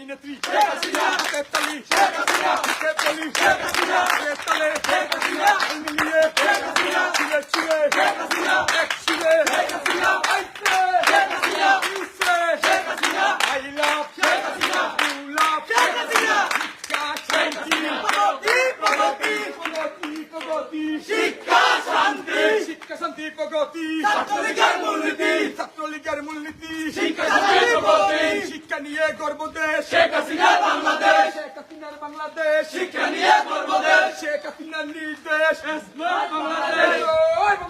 είναι τρί. Κασίλια, πέταλι, κασίλια, πέταλι, κασίλια, πέταλε, κασίλια, ημιλιέ, κασίλια, κασίλια, κασίλια, κασίλια, κασίλια, κασίλια, κασίλια, κασίλια, κασίλια, κασίλια, κασίλια, κασίλια, κασίλια, κασίλια, κασίλια, κασίλια, κασίλια, κασίλια, নিয়ে করব দেশ শেখ হাসিনার বাংলাদেশ শেখ হাসিনার বাংলাদেশ শিক্ষা নিয়ে করব দেশ শেখ হাসিনার নির্দেশ বাংলাদেশ